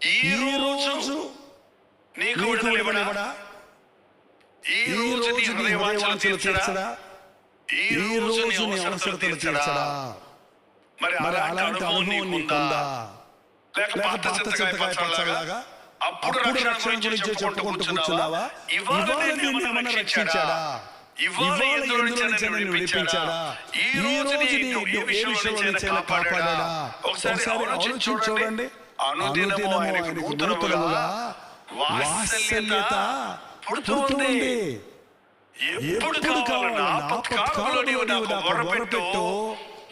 ఈ రోజు నీకు విడుదల? ఈ రోజు నీ నీ హృదయవాంఛలు తీర్చడా? ఈ రోజు నీ నీ అవసరతలు తీర్చడా? మరి అలాంటి అనుభవం నీకుందా? లేక పాత పచ్చలాగా అప్పుడు రక్షణ గురించి చెప్పుకుంటూ కూర్చున్నావా? ఇవాళ నేను ఏమన్నా రక్షించాడా? ఇవాళ ఎందులో నుంచి నన్ను విడిపించాడా? ఈ రోజు నీకు ఏ విషయంలో ఒకసారి చూడండి. అనుదినము ఆయనకు నూతనముగా వాత్సల్యత పుడుతుంది ఎప్పుడు కావాలన్నా ఆపత్కాలంలో నీవు నాకు మొరపెట్టు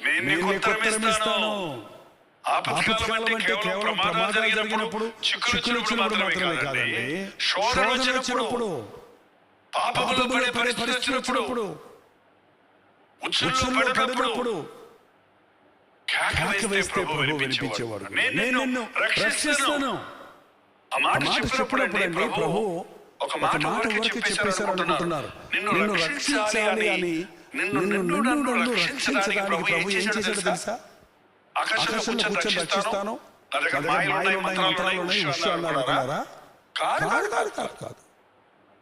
నేను నీకు ఉత్తరమిస్తాను. ఆపత్కాలం అంటే కేవలం ప్రమాదాలు జరిగినప్పుడు చిక్కులు వచ్చినప్పుడు మాత్రమే కాదండి. శోధన వచ్చినప్పుడు పాపములో పడే పరిస్థితి వచ్చినప్పుడు ఉచ్చుల్లో పడినప్పుడు కేక వేస్తే ప్రభు వినిపించేవాడు. నేను నిన్ను రక్షిస్తాను. ఆ మాట చెప్పినప్పుడు అండి ప్రభు ఒక మాట వరకు చెప్పేశారు అనుకుంటున్నారు నిన్ను రక్షించాలి అని నిన్ను నిన్ను రక్షించడానికి ప్రభు ఏం చేశాడో తెలుసా? ఆకాశంలో కూర్చొని రక్షిస్తాను. కాదు కాదు కాదు కాదు కాదు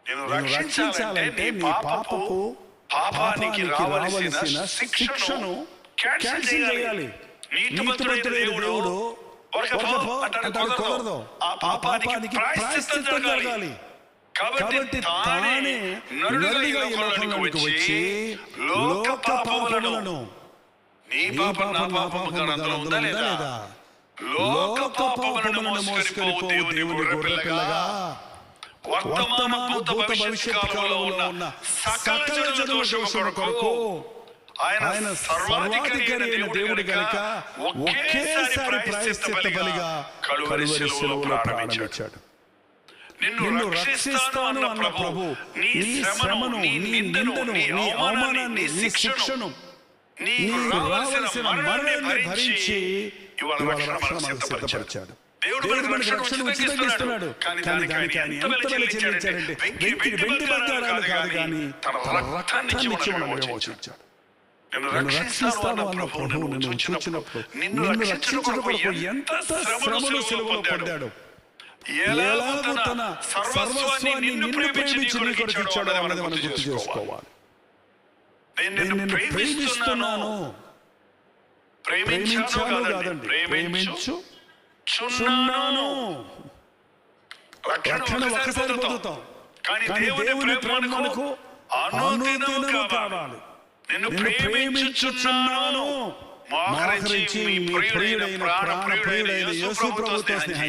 నేను రక్షించాలంటే నీ పాపానికి రావలసిన శిక్షను క్యాన్సిల్ చేయాలి. నీతిమంతుడైన దేవుడు కుదరదు ఆ పాపానికి ప్రాయశ్చిత్తం జరగాలి. కాబట్టి తానే నరుడిగా ఈ లోకంలోకి వచ్చి లోక పాపములను నీ పాపం నా పాపం ఉందా లేదా? లోక పాపములను దేవుని గొర్రెపిల్లగా వర్తమాన భూత భవిష్యత్ కాలంలో ఉన్న సకల జనుల దోషము కొరకు ఆయన సర్వాధికారి అయిన దేవుడు గనుక ఒకేసారి ప్రాయశ్చిత్త బలిగా కలువరి శిలువలో ప్రారంభించాడు. నిన్ను రక్షిస్తాను అన్న ప్రభు నీ శ్రమను నీ నిందను నీ అవమానాన్ని నీ శిక్షను నీకు రావలసిన మరణాన్ని భరించి ఇవాళ రక్షణ సిద్ధపరిచాడు. దేవుడు మనకి రక్షణ ఉచితంగా ఇస్తున్నాడు కానీ దానికి ఆయన ఎంత వెల చెల్లించాడంటే వెండి బంగారాలు కాదు కానీ తన రక్తాన్ని ఇచ్చి మనం నిన్ను రక్షిస్తాను అన్న ప్రభువు నిన్ను చూచినప్పుడు నిన్ను రక్షించడం కొరకు ఎంత శ్రమను సెలవులో పడ్డాడు ఎలాగో తన సర్వస్వాన్ని నిన్ను ప్రేమించి నీ కొరకు ఇచ్చాడు అన్నది మనం గుర్తు చేసుకోవాలి. నేను నిన్ను ప్రేమిస్తున్నాను. ప్రేమించాను కాదండి. ప్రేమించు చున్నాను. రక్షణ ఒక్కసారి పొందుతాం కానీ దేవుని ప్రేమ మనకు అనుదినము కావాలి. నిన్ను ప్రేమించుచున్నాను. మోకరించి మీ ప్రియుడైన ప్రాణ ప్రియుడైన యేసు ప్రభుతో స్నేహం